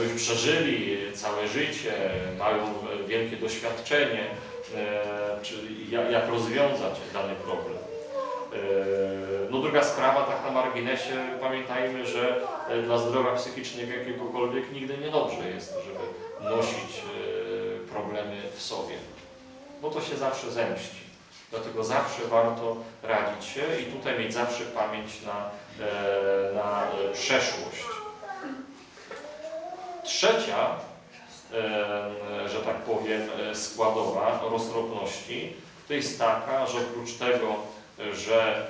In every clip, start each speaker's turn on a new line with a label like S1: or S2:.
S1: no już przeżyli całe życie, mają wielkie doświadczenie, e, czyli jak, rozwiązać dany problem. E, No druga sprawa, tak na marginesie, pamiętajmy, że e, dla zdrowia psychicznego jakiegokolwiek nigdy niedobrze jest, żeby nosić problemy w sobie, bo to się zawsze zemści. Dlatego zawsze warto radzić się i tutaj mieć zawsze pamięć na, na przeszłość. Trzecia, że tak powiem, składowa roztropności to jest taka, że oprócz tego, że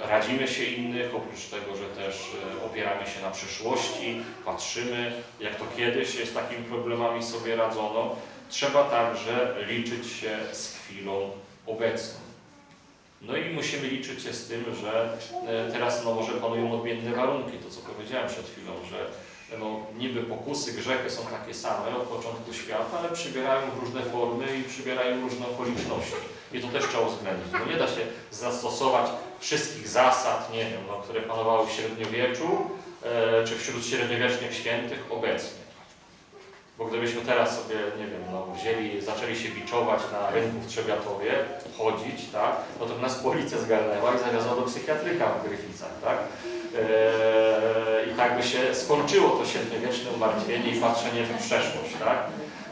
S1: radzimy się innych, oprócz tego, że też opieramy się na przyszłości, patrzymy, jak to kiedyś z takimi problemami sobie radzono, trzeba także liczyć się z chwilą obecną. No i musimy liczyć się z tym, że teraz no, może panują odmienne warunki, to co powiedziałem przed chwilą, że no, niby pokusy, grzechy są takie same od początku świata, ale przybierają różne formy i przybierają różne okoliczności. I to też trzeba uwzględnić. No, nie da się zastosować wszystkich zasad, nie wiem, no, które panowały w średniowieczu, e, czy wśród średniowiecznych świętych obecnie. Bo gdybyśmy teraz sobie, nie wiem, no, wzięli, zaczęli się biczować na rynku w Trzebiatowie, chodzić, tak, no to nas policja zgarnęła i zawiozła do psychiatryka w Gryficach, tak. Eee, I tak by się skończyło to średniowieczne umartwienie i patrzenie w przeszłość, tak.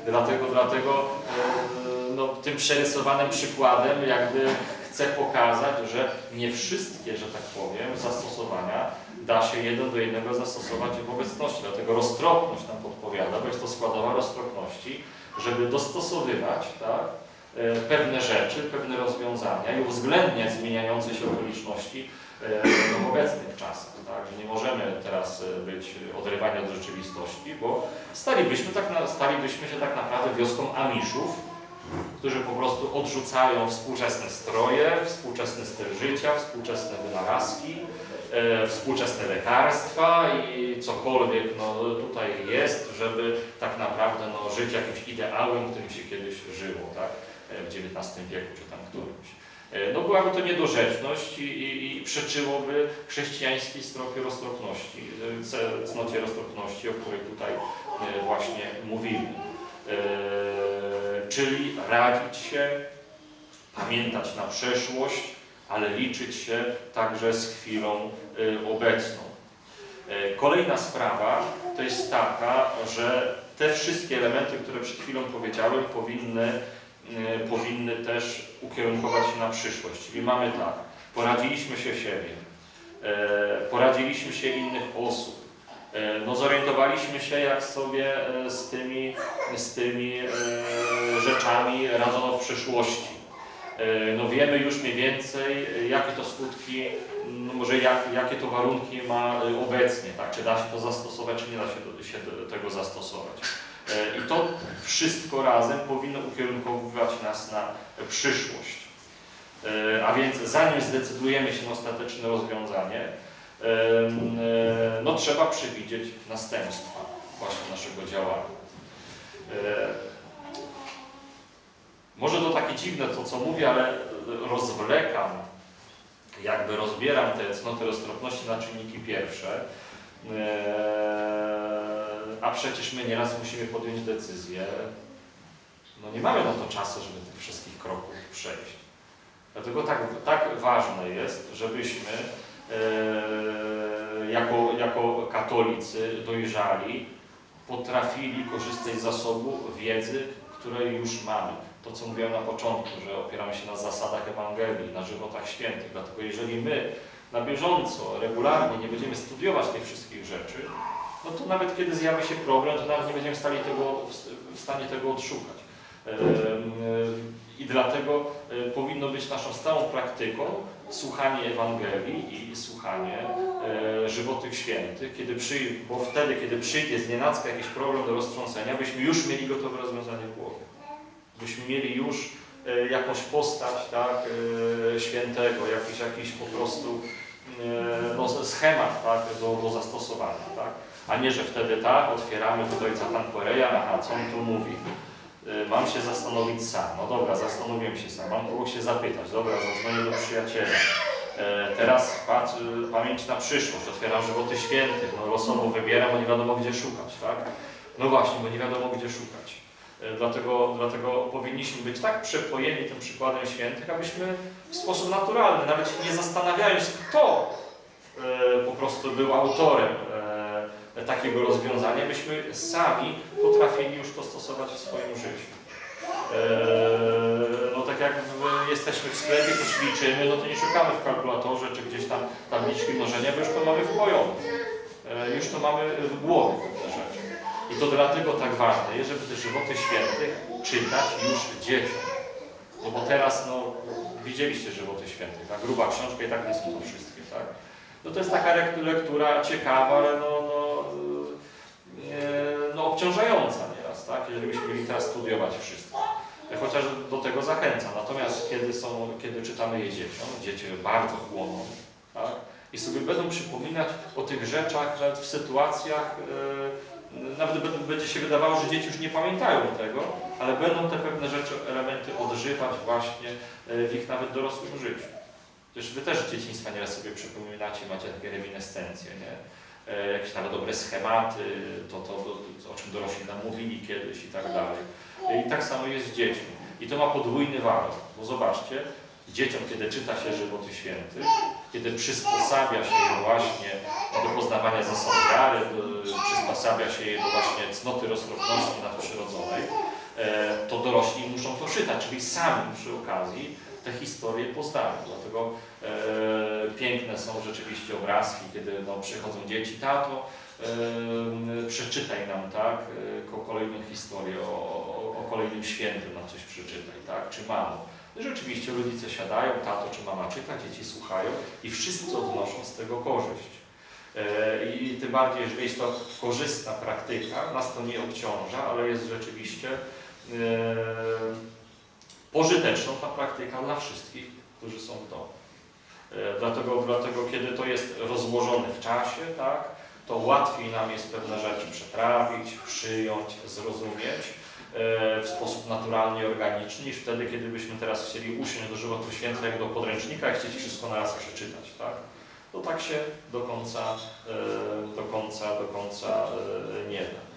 S1: Dlatego, dlatego eee, no, tym przerysowanym przykładem jakby chcę pokazać, że nie wszystkie, że tak powiem, zastosowania da się jeden do jednego zastosować w obecności. Dlatego roztropność nam podpowiada, bo jest to składowa roztropności, żeby dostosowywać tak, e, pewne rzeczy, pewne rozwiązania i uwzględniać zmieniające się okoliczności e, w obecnych czasach. Tak, że nie możemy teraz e, być odrywani od rzeczywistości, bo stalibyśmy, tak na, stalibyśmy się tak naprawdę wioską Amiszów, którzy po prostu odrzucają współczesne stroje, współczesny styl życia, współczesne wynalazki, e, współczesne lekarstwa i cokolwiek no, tutaj jest, żeby tak naprawdę no, żyć jakimś ideałem, którym się kiedyś żyło, tak? E, w XIX wieku czy tam którymś. E, No byłaby to niedorzeczność i, i, i przeczyłoby chrześcijańskiej stropie roztropności, e, cnocie roztropności, o której tutaj e, właśnie mówimy. Czyli radzić się, pamiętać na przeszłość, ale liczyć się także z chwilą obecną. Kolejna sprawa to jest taka, że te wszystkie elementy, które przed chwilą powiedziałem, powinny, powinny też ukierunkować się na przyszłość. Czyli mamy tak, poradziliśmy się siebie, e, poradziliśmy się innych osób, e, no zorientowaliśmy się, jak sobie e, z tymi, z tymi e, rzeczami radzono w przyszłości. E, No wiemy już mniej więcej, e, jakie to skutki, no może jak, jakie to warunki ma e, obecnie, tak? czy da się to zastosować, czy nie da się, się tego zastosować. E, I to wszystko razem powinno ukierunkowywać nas na przyszłość. E, A więc zanim zdecydujemy się na ostateczne rozwiązanie, e, no trzeba przewidzieć następstwa właśnie naszego działania. Może to takie dziwne to, co mówię, ale rozwlekam, jakby rozbieram te cnoty roztropności na czynniki pierwsze, a przecież my nieraz musimy podjąć decyzję. No nie mamy na to czasu, żeby tych wszystkich kroków przejść. Dlatego tak, tak ważne jest, żebyśmy eee, jako, jako katolicy dojrzali potrafili korzystać z zasobu wiedzy, które już mamy. To, co mówiłem na początku, że opieramy się na zasadach Ewangelii, na żywotach świętych. Dlatego jeżeli my na bieżąco, regularnie nie będziemy studiować tych wszystkich rzeczy, no to nawet kiedy zjawi się problem, to nawet nie będziemy w stanie tego, w stanie tego odszukać. I dlatego e, powinno być naszą stałą praktyką słuchanie Ewangelii i słuchanie e, żywotych świętych, kiedy przyj- bo wtedy, kiedy przyjdzie z nienacka jakiś problem do roztrząsenia, byśmy już mieli gotowe rozwiązanie w głowie. Byśmy mieli już e, jakąś postać tak, świętego, jakiś, jakiś po prostu no, schemat tak, do, do zastosowania. Tak? A nie, że wtedy tak, otwieramy tutaj Zatan Korea, aha, co on tu mówi? E, Mam się zastanowić sam. No dobra, zastanowiłem się sam. Mam kogo się zapytać. Dobra, zadzwonię do przyjaciela. E, Teraz patrz, e, pamięć na przyszłość, otwieram żywoty świętych, no losowo wybieram, bo nie wiadomo gdzie szukać, tak? No właśnie, bo nie wiadomo gdzie szukać. E, Dlatego, dlatego powinniśmy być tak przepojeni tym przykładem świętych, abyśmy w sposób naturalny, nawet nie zastanawiając, kto e, po prostu był autorem takiego rozwiązania, byśmy sami potrafili już to stosować w swoim życiu. Eee, No tak jak w, jesteśmy w sklepie, coś liczymy, no to nie szukamy w kalkulatorze czy gdzieś tam tabliczki mnożenia, bo już to mamy wpojone. Eee, Już to mamy w głowie te rzeczy. I to dlatego tak ważne jest, żeby te żywoty świętych czytać już dzieciom. No bo teraz, no, widzieliście żywoty świętych, tak? Gruba książka i tak nie są to wszystkie, tak? No to jest taka lek- lektura ciekawa, ale no obciążająca nieraz, tak? Jeżeli byśmy mieli teraz studiować wszystko. Chociaż do tego zachęcam. Natomiast kiedy, są, kiedy czytamy je dzieciom, dzieci bardzo chłoną, tak? I sobie będą przypominać o tych rzeczach, nawet w sytuacjach, e, nawet będzie się wydawało, że dzieci już nie pamiętają tego, ale będą te pewne rzeczy, elementy odżywać właśnie e, w ich nawet dorosłym życiu. Przecież wy też dzieciństwa nieraz sobie przypominacie, macie takie reminiscencje, nie? E, jakieś nawet dobre schematy, to, to, to, o czym dorośli nam mówili kiedyś i tak dalej. E, I tak samo jest z dziećmi. I to ma podwójny walor, bo zobaczcie, dzieciom, kiedy czyta się żywoty świętych, kiedy przysposabia się je właśnie do poznawania zasad wiary, przysposabia się je do właśnie cnoty roztropności nadprzyrodzonej, e, to dorośli muszą to czytać, czyli sami przy okazji te historie poznają. Dlatego piękne są rzeczywiście obrazki, kiedy no, przychodzą dzieci, tato, e, przeczytaj nam, tak, ko- kolejną historię o, o, o kolejnym świętym nam coś przeczytaj, tak, czy mamo. No, Rzeczywiście rodzice siadają, tato czy mama czyta, dzieci słuchają i wszyscy odnoszą z tego korzyść. E, I tym bardziej, jeżeli jest to korzystna praktyka, nas to nie obciąża, ale jest rzeczywiście pożyteczną ta praktyka dla wszystkich, którzy są w domu. E, Dlatego, dlatego kiedy to jest rozłożone w czasie, tak, to łatwiej nam jest pewne rzeczy przetrawić, przyjąć, zrozumieć e, w sposób naturalny i organiczny, niż wtedy, kiedy byśmy teraz chcieli usiąść do żywotu świętego do podręcznika i chcieć wszystko na raz przeczytać. Tak? To tak się do końca, e, do końca, do końca nie da.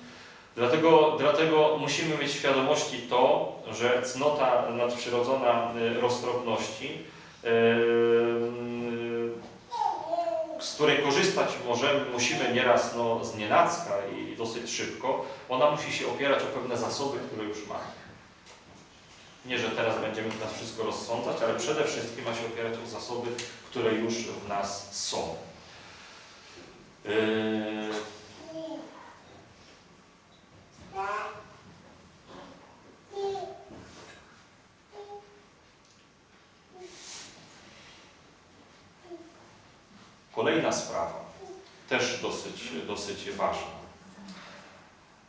S1: Dlatego, dlatego musimy mieć świadomości to, że cnota nadprzyrodzona roztropności, z której korzystać możemy, musimy nieraz no, z nienacka i dosyć szybko, ona musi się opierać o pewne zasoby, które już mamy. Nie, że teraz będziemy nas wszystko rozsądzać, ale przede wszystkim ma się opierać o zasoby, które już w nas są Kolejna sprawa, też dosyć, dosyć ważna.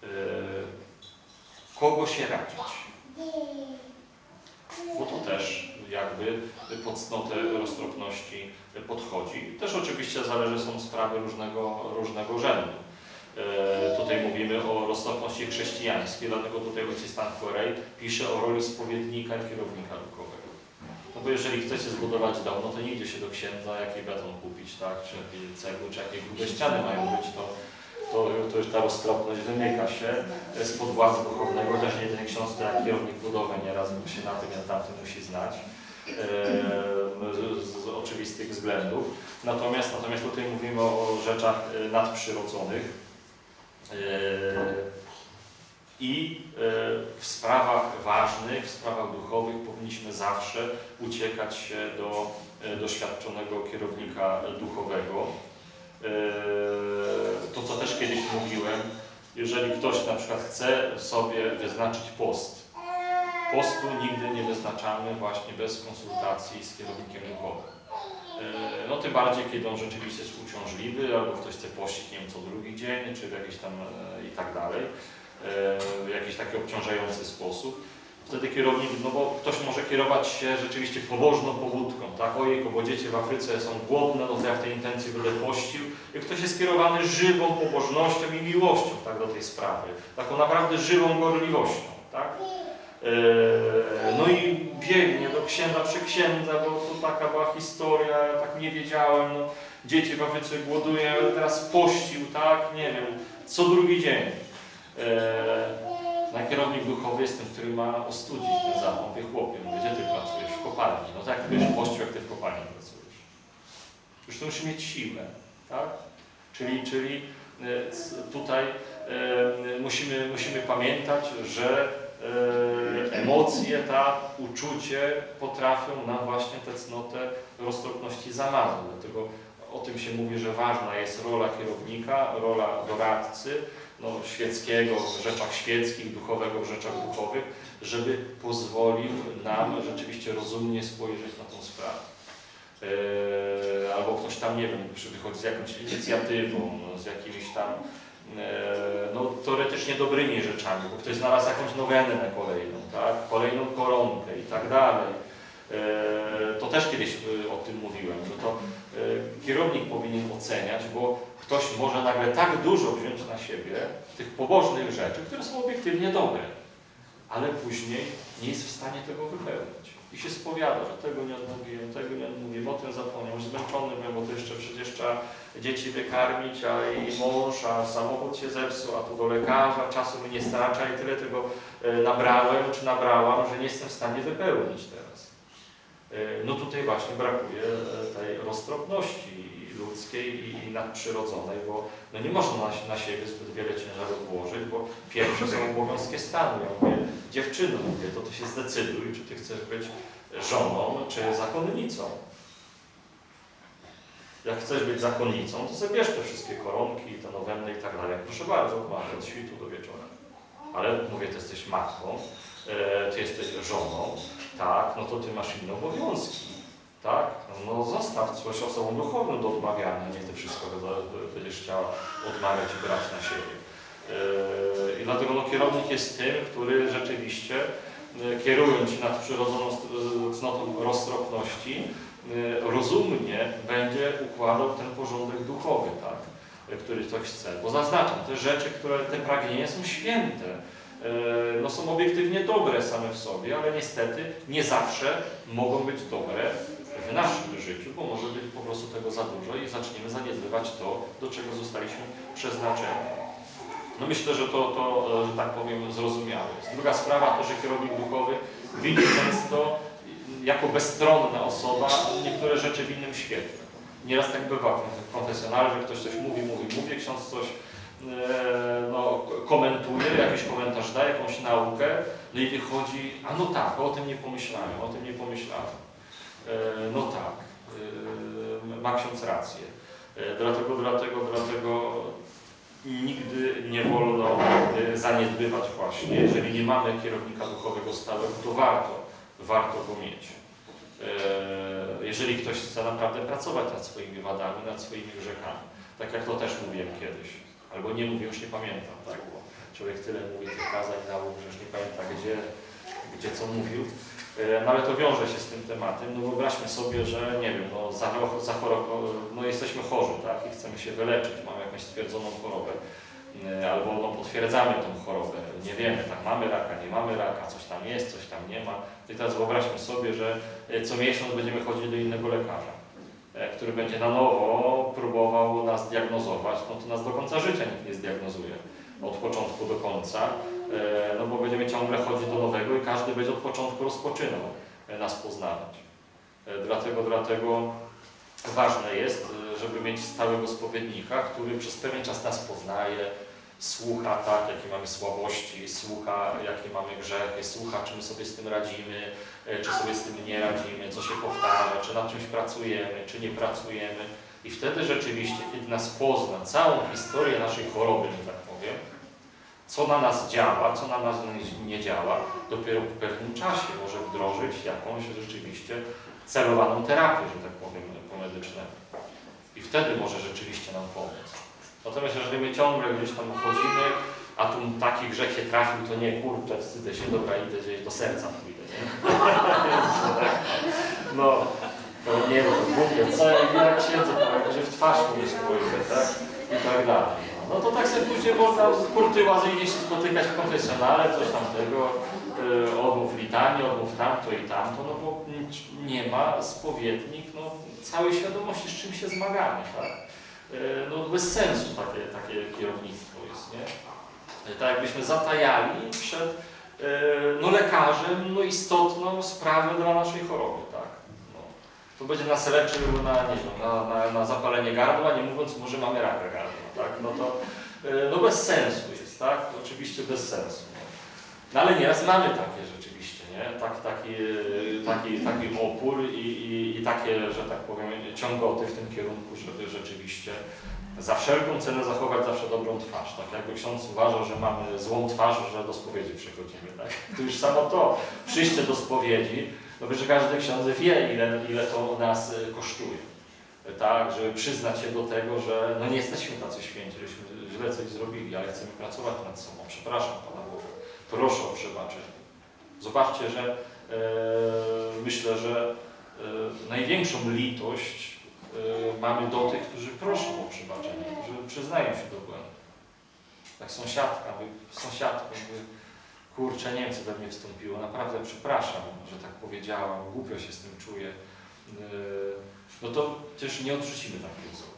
S1: Yy, Kogo się radzić? Bo to też jakby pod cnotę roztropności podchodzi. Też oczywiście zależy, są sprawy różnego, różnego rzędu. E, Tutaj mówimy o roztropności chrześcijańskiej, dlatego tutaj ojciec Stan Querej pisze o roli spowiednika i kierownika duchowego. No bo jeżeli chcecie zbudować dom, no to nie idzie się do księdza, jaki beton kupić, tak, czy cegły, czy jakie grube ściany mają być, to, to, to już ta roztropność wymyka się spod władzy duchownego, też nie jeden ksiądz, to jak kierownik budowy nieraz bo się na tym, jak tamtym musi znać. Z, z oczywistych względów. Natomiast, natomiast tutaj mówimy o rzeczach e, nadprzyrodzonych. E, I e, w sprawach ważnych, w sprawach duchowych powinniśmy zawsze uciekać się do doświadczonego kierownika duchowego. To, co też kiedyś mówiłem, jeżeli ktoś na przykład chce sobie wyznaczyć post, postu nigdy nie wyznaczamy właśnie bez konsultacji z kierownikiem duchowym. E, No tym bardziej, kiedy on rzeczywiście jest uciążliwy, albo ktoś chce pościć, nie wiem, co drugi dzień, czy w jakiś tam e, i tak dalej, e, w jakiś taki obciążający sposób. Wtedy kierownik, no bo ktoś może kierować się rzeczywiście pobożną pobudką, tak? Ojejku, bo dzieci w Afryce są głodne, no to ja w tej intencji będę pościł. I ktoś jest kierowany żywą pobożnością i miłością, tak, do tej sprawy. Taką naprawdę żywą gorliwością, tak? No i biegnie do księdza, przeksiędza, bo to taka była historia, ja tak nie wiedziałem, no, dzieci w Afryce głodują, ja teraz pościł, tak, nie wiem, co drugi dzień. Na kierownik duchowy jestem, który ma ostudzić ten zapał. Mówię, chłopie, mówię, gdzie ty pracujesz? W kopalni. No tak, będziesz pościł, jak ty w kopalni pracujesz. Już to musi mieć siłę, tak? Czyli, czyli e, tutaj e, musimy, musimy pamiętać, że emocje, ta, uczucie potrafią nam właśnie tę cnotę roztropności zamazać. Dlatego o tym się mówi, że ważna jest rola kierownika, rola doradcy, no, świeckiego w rzeczach świeckich, duchowego w rzeczach duchowych, żeby pozwolił nam rzeczywiście rozumnie spojrzeć na tą sprawę. Eee, albo ktoś tam, nie wiem, wychodzi z jakąś inicjatywą, z jakimiś tam no, teoretycznie dobrymi rzeczami, bo ktoś znalazł jakąś nowenę kolejną, tak? kolejną koronkę i tak dalej. Eee, To też kiedyś y, o tym mówiłem, że to e, kierownik powinien oceniać, bo ktoś może nagle tak dużo wziąć na siebie tych pobożnych rzeczy, które są obiektywnie dobre, ale później nie jest w stanie tego wypełnić. I się spowiada, że tego nie odmówiłem, tego nie odmówiłem, o tym zapomniałem, już zmęczony byłem, bo to jeszcze przecież trzeba dzieci wykarmić, a i mąż, a samochód się zepsuł, a tu do lekarza, czasu mi nie starcza i tyle tego e, nabrałem czy nabrałam, że nie jestem w stanie wypełnić teraz. E, No tutaj właśnie brakuje e, tej roztropności ludzkiej i- nadprzyrodzonej, bo no nie można na, na siebie zbyt wiele ciężarów włożyć, bo pierwsze są obowiązki stanu. Ja mówię, dziewczyno, mówię, to ty się zdecyduj, czy ty chcesz być żoną, czy zakonnicą. Jak chcesz być zakonnicą, to zabierz te wszystkie koronki, te nowenny i tak dalej. Proszę bardzo, masz od świtu do wieczora. Ale mówię, ty jesteś matką, e, ty jesteś żoną, tak, no to ty masz inne obowiązki, tak? No zostaw coś osobom duchownym do odmawiania, nie ty wszystko będziesz chciała odmawiać i brać na siebie. E, I dlatego no, kierownik jest tym, który rzeczywiście, e, kierując się nad przyrodzoną cnotą roztropności, e, rozumnie będzie układał ten porządek duchowy, tak? który ktoś chce. Bo zaznaczam, te rzeczy, które, te pragnienia są święte no, są obiektywnie dobre same w sobie, ale niestety nie zawsze mogą być dobre w naszym życiu, bo może być po prostu tego za dużo i zaczniemy zaniedbywać to, do czego zostaliśmy przeznaczeni. No myślę, że to, to że tak powiem, zrozumiałe. Druga sprawa to, że kierownik duchowy widzi często jako bezstronna osoba niektóre rzeczy w innym świetle. Nieraz tak bywa w że ktoś coś mówi, mówi, mówi, ksiądz coś e, no, komentuje, jakiś komentarz daje, jakąś naukę, no i wychodzi, a no tak, o tym nie pomyślałem, o tym nie pomyślałem. E, No tak, e, ma ksiądz rację. E, Dlatego, dlatego, dlatego nigdy nie wolno zaniedbywać właśnie, jeżeli nie mamy kierownika duchowego stałego, to warto, warto go mieć. Jeżeli ktoś chce naprawdę pracować nad swoimi wadami, nad swoimi grzechami, tak jak to też mówiłem kiedyś, albo nie mówię, już nie pamiętam, tak, bo człowiek tyle mówi tych kazań, nauk, że już nie pamięta gdzie, gdzie co mówił, no ale to wiąże się z tym tematem, no wyobraźmy sobie, że nie wiem, no, no jesteśmy chorzy, tak, i chcemy się wyleczyć, mamy jakąś stwierdzoną chorobę, e, albo no, potwierdzamy tą chorobę, nie wiemy, tak, mamy raka, nie mamy raka, coś tam jest, coś tam nie ma. I teraz wyobraźmy sobie, że e, co miesiąc będziemy chodzili do innego lekarza, e, który będzie na nowo próbował nas diagnozować, no to nas do końca życia nikt nie zdiagnozuje, od początku do końca, e, no bo będziemy ciągle chodzić do nowego i każdy będzie od początku rozpoczynał e, nas poznawać. E, Dlatego, dlatego ważne jest, żeby mieć stałego spowiednika, który przez pewien czas nas poznaje, słucha tak, jakie mamy słabości, słucha, jakie mamy grzechy, słucha, czy my sobie z tym radzimy, czy sobie z tym nie radzimy, co się powtarza, czy nad czymś pracujemy, czy nie pracujemy. I wtedy rzeczywiście, kiedy nas pozna całą historię naszej choroby, że tak powiem, co na nas działa, co na nas nie- działa, dopiero w pewnym czasie może wdrożyć jakąś rzeczywiście celowaną terapię, że tak powiem, pomedyczną. I wtedy może rzeczywiście nam pomóc. Natomiast jeżeli my ciągle gdzieś tam chodzimy, a tu taki grzech się trafił, to nie, kurczę, wstydzę się, dobra, idę gdzieś do serca pójdę, nie? no, to nie wiem, głupie, co jak to jak się w twarz mnie spojrzę, tak? I tak dalej. No to tak sobie później można kurtyłazyjnie się spotykać w konfesjonale, coś tam tego, e, odmów litanii, odmów tamto i tamto, no bo nie ma spowiednik no, całej świadomości, z czym się zmagamy, tak? E, No bez sensu takie, takie kierownictwo jest, nie? E, Tak jakbyśmy zatajali przed e, no, lekarzem no, istotną sprawę dla naszej choroby, tak? No. To będzie nas leczył na, nie wiem, na, na, na zapalenie gardła, nie mówiąc może mamy raka gardła, tak? No to e, no bez sensu jest, tak? Oczywiście bez sensu. No ale nieraz mamy takie rzeczywiście, nie? Tak, taki, e, taki, taki opór i, i, i takie, że tak powiem, ciągoty w tym kierunku, żeby rzeczywiście za wszelką cenę zachować zawsze dobrą twarz. Tak jakby ksiądz uważał, że mamy złą twarz, że do spowiedzi przychodzimy. Tak? To już samo to, przyjście do spowiedzi, no że każdy ksiądz wie, ile, ile to nas e, kosztuje. Tak, żeby przyznać się do tego, że no nie jesteśmy tacy święci, żeśmy źle coś zrobili, ale chcemy pracować nad sobą. Przepraszam Pana Boga. Proszę o przebaczenie. Zobaczcie, że e, myślę, że e, największą litość e, mamy do tych, którzy proszą o przebaczenie, którzy przyznają się do błędu. Tak sąsiadka, wy, sąsiadko, wy, kurczę, nie wiem co we mnie wstąpiło, naprawdę przepraszam, że tak powiedziałam, głupio się z tym czuję. E, No to przecież nie odrzucimy takiej osoby.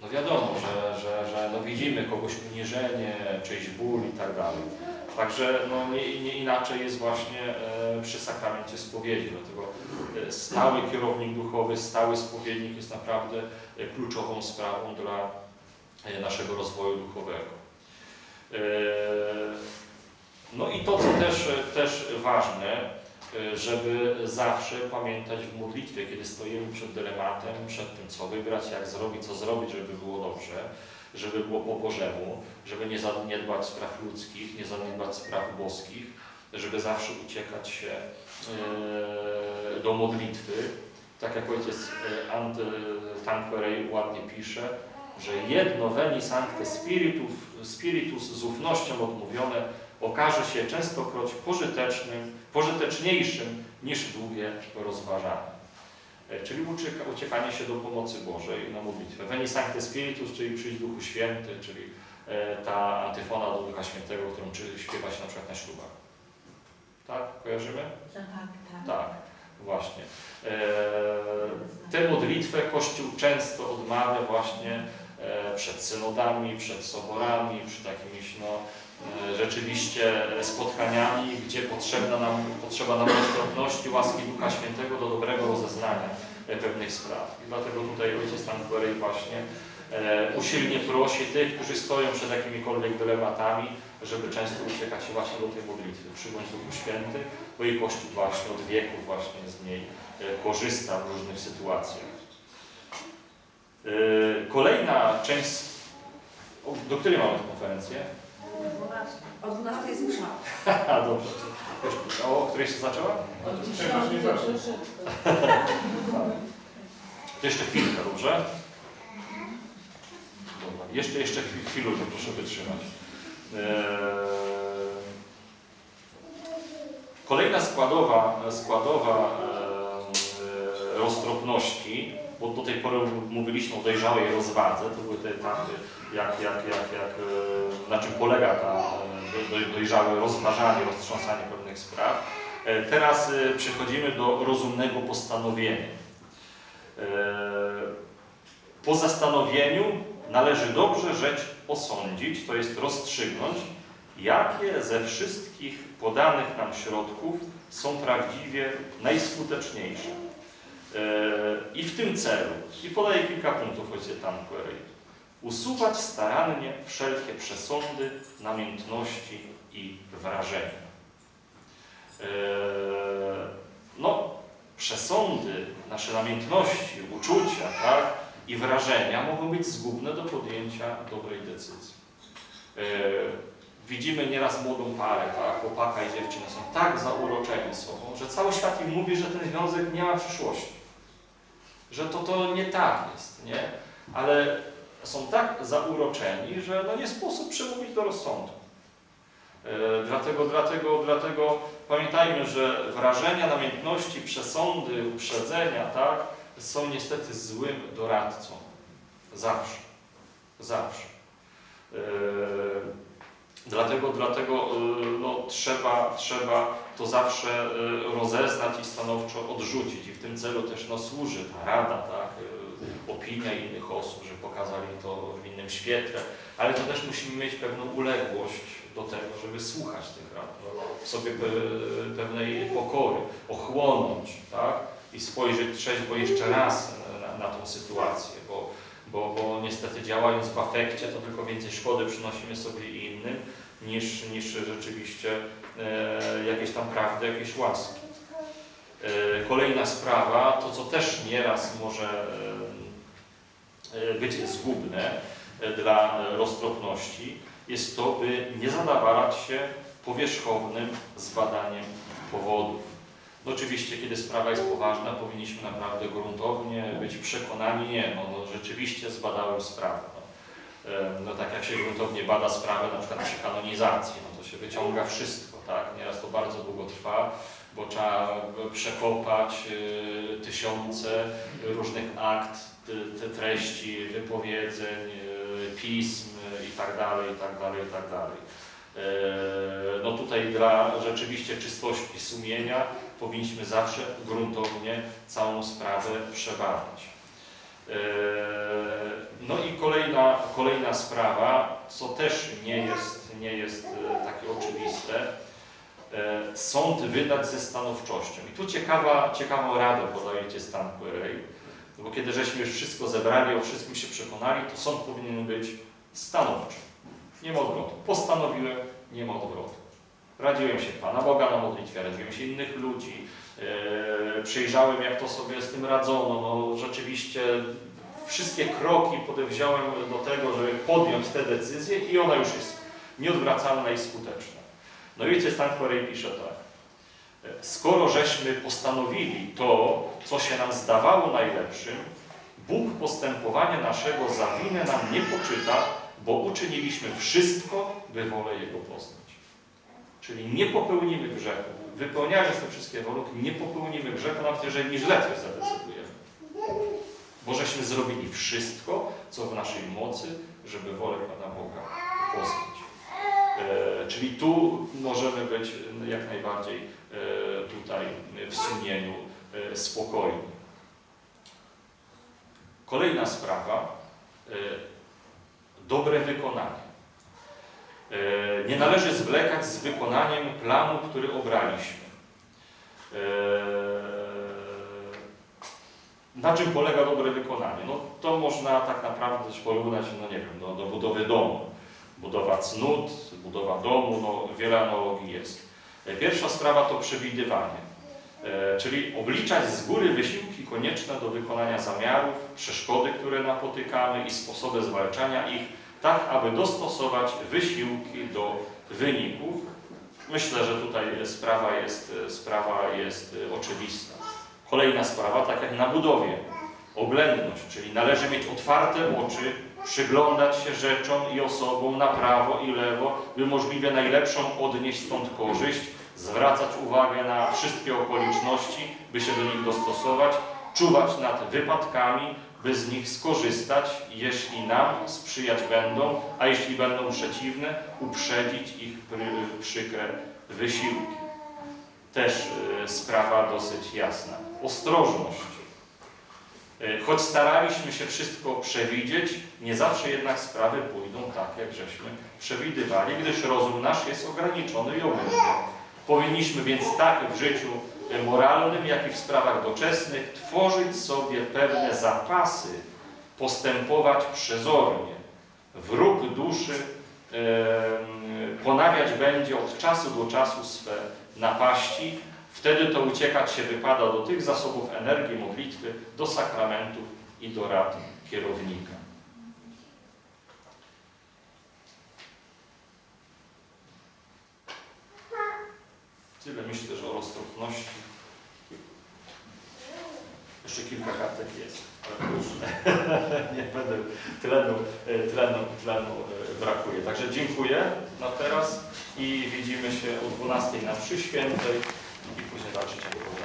S1: No wiadomo, że, że, że no widzimy kogoś uniżenie, czyjś ból i tak dalej. Także no, nie, nie inaczej jest właśnie e, przy sakramencie spowiedzi. Dlatego e, stały kierownik duchowy, stały spowiednik jest naprawdę e, kluczową sprawą dla naszego rozwoju duchowego. No i to, co też, też ważne, żeby zawsze pamiętać w modlitwie, kiedy stoimy przed dylematem, przed tym, co wybrać, jak zrobić, co zrobić, żeby było dobrze, żeby było po Bożemu, żeby nie zaniedbać spraw ludzkich, nie zaniedbać spraw boskich, żeby zawsze uciekać się e, do modlitwy. Tak jak ojciec e, Tanqueray ładnie pisze, że jedno veni sancte spiritus, spiritus z ufnością odmówione okaże się częstokroć pożytecznym, pożyteczniejszym niż długie rozważanie. E, Czyli ucieka, uciekanie się do pomocy Bożej na modlitwę. Veni Sancte Spiritus, czyli przyjdź Duchu Święty, czyli e, ta antyfona do Ducha Świętego, którą śpiewa się na przykład na ślubach. Tak? Kojarzymy?
S2: Tak, tak.
S1: Tak, właśnie. E, tę modlitwę Kościół często odmawia właśnie e, przed synodami, przed soborami, przy jakimiś no, rzeczywiście spotkaniami, gdzie potrzebna nam, potrzeba nam roztropności, łaski Ducha Świętego do dobrego rozeznania e, pewnych spraw. I dlatego tutaj ojciec Tanqueray właśnie e, usilnie prosi tych, którzy stoją przed jakimikolwiek dylematami, żeby często uciekać właśnie do tej modlitwy, przybądź Duchu Święty, bo i Kościół właśnie od wieków właśnie z niej e, korzysta w różnych sytuacjach. Kolejna część, do której mamy konferencję?
S2: O 12 jest msza.
S1: A dobrze. O której się zaczęła?
S2: Od
S3: Czegoś nie
S2: 10
S3: zawsze.
S1: To jeszcze chwilkę, dobrze? Dobra. Jeszcze, jeszcze chwil- chwilę, proszę wytrzymać. Eee, Kolejna składowa, składowa eee, roztropności, bo do tej pory mówiliśmy o dojrzałej rozwadze, to były te etapy, jak, jak, jak, jak, e, na czym polega ta e, do- dojrzałe rozważanie, roztrząsanie pewnych spraw. E, Teraz przechodzimy do rozumnego postanowienia. Po zastanowieniu należy dobrze rzecz osądzić, to jest rozstrzygnąć, jakie ze wszystkich podanych nam środków są prawdziwie najskuteczniejsze. E, I w tym celu, i podaję kilka punktów ojciec Tanqueray, usuwać starannie wszelkie przesądy, namiętności i wrażenia. E, No, przesądy, nasze namiętności, uczucia, tak, i wrażenia mogą być zgubne do podjęcia dobrej decyzji. E, Widzimy nieraz młodą parę, tak, chłopaka i dziewczyny są tak zauroczeni sobą, że cały świat im mówi, że ten związek nie ma przyszłości. Że to, to nie tak jest, nie? Ale są tak zauroczeni, że no nie sposób przemówić do rozsądku. E, Dlatego, dlatego, dlatego pamiętajmy, że wrażenia, namiętności, przesądy, uprzedzenia, tak, są niestety złym doradcą. Zawsze. Zawsze. E, Dlatego, dlatego e, no, trzeba, trzeba to zawsze e, rozeznać i stanowczo odrzucić. I w tym celu też no, służy ta rada, tak, e, opinia innych osób, że pokazali to w innym świetle, ale to też musimy mieć pewną uległość do tego, żeby słuchać tych rad, no, w sobie pe- pewnej pokory, ochłonąć, tak, i spojrzeć trzeźwo jeszcze raz na, na tą sytuację, bo, bo, bo niestety działając w afekcie, to tylko więcej szkody przynosimy sobie innym, niż, niż rzeczywiście jakieś tam prawdy, jakieś łaski. E, kolejna sprawa, to co też nieraz może e, e, być zgubne e, dla e, roztropności, jest to, by nie zadawalać się powierzchownym zbadaniem powodów. No oczywiście, kiedy sprawa jest poważna, powinniśmy naprawdę gruntownie być przekonani, nie, no, no rzeczywiście zbadałem sprawę. No. E, No tak jak się gruntownie bada sprawę na przykład przy kanonizacji, no się wyciąga wszystko, tak? Nieraz to bardzo długo trwa, bo trzeba przekopać y, tysiące różnych akt, ty treści, wypowiedzeń, y, pism i tak dalej, tak tak. E, No tutaj dla rzeczywiście czystości sumienia powinniśmy zawsze gruntownie całą sprawę przebadać. E, No i kolejna, kolejna sprawa, co też nie jest, nie jest e, takie oczywiste, e, sąd wydać ze stanowczością. I tu ciekawa, ciekawą radę podajecie stan Querej, bo kiedy żeśmy już wszystko zebrali, o wszystkim się przekonali, to sąd powinien być stanowczy. Nie ma odwrotu. Postanowiłem, nie ma odwrotu. Radziłem się Pana Boga na modlitwie, radziłem się innych ludzi, e, przyjrzałem jak to sobie z tym radzono. No, rzeczywiście wszystkie kroki podjąłem do tego, żeby podjąć tę decyzję i ona już jest nieodwracalna i skuteczna. No i Stan Korej pisze tak. Skoro żeśmy postanowili to, co się nam zdawało najlepszym, Bóg postępowania naszego za winę nam nie poczyta, bo uczyniliśmy wszystko, by wolę Jego poznać. Czyli nie popełnimy grzechu. Wypełniając te wszystkie warunki, nie popełnimy grzechu, nawet jeżeli źle coś zadecydujemy. Bo żeśmy zrobili wszystko, co w naszej mocy, żeby wolę Pana Boga poznać. E, czyli tu możemy być jak najbardziej e, tutaj w sumieniu e, spokojni. Kolejna sprawa, dobre wykonanie. Nie należy zwlekać z wykonaniem planu, który obraliśmy. Na czym polega dobre wykonanie? No to można tak naprawdę też porównać, no nie wiem, no, do budowy domu. Budowa cnót, budowa domu, no wiele analogii jest. E, Pierwsza sprawa to przewidywanie, e, czyli obliczać z góry wysiłki konieczne do wykonania zamiarów, przeszkody, które napotykamy i sposoby zwalczania ich, tak aby dostosować wysiłki do wyników. Myślę, że tutaj sprawa jest, sprawa jest e, oczywista. Kolejna sprawa, tak jak na budowie, oględność, czyli należy mieć otwarte oczy, przyglądać się rzeczom i osobom na prawo i lewo, by możliwie najlepszą odnieść stąd korzyść, zwracać uwagę na wszystkie okoliczności, by się do nich dostosować, czuwać nad wypadkami, by z nich skorzystać, jeśli nam sprzyjać będą, a jeśli będą przeciwne, uprzedzić ich przykre wysiłki. Też y, sprawa dosyć jasna. Ostrożność. Y, Choć staraliśmy się wszystko przewidzieć, nie zawsze jednak sprawy pójdą tak, jak żeśmy przewidywali, gdyż rozum nasz jest ograniczony i omylny. Powinniśmy więc tak w życiu y, moralnym, jak i w sprawach doczesnych tworzyć sobie pewne zapasy, postępować przezornie. Wróg duszy em, ponawiać będzie od czasu do czasu swe napaści, wtedy to uciekać się wypada do tych zasobów energii modlitwy, do sakramentów i do rad kierownika. Tyle myślę, że o roztropności. Jeszcze kilka kartek jest, ale już nie będę tlenu, e, tlenu, tlenu e, brakuje. Także dziękuję na teraz i widzimy się o 12 na przy далі.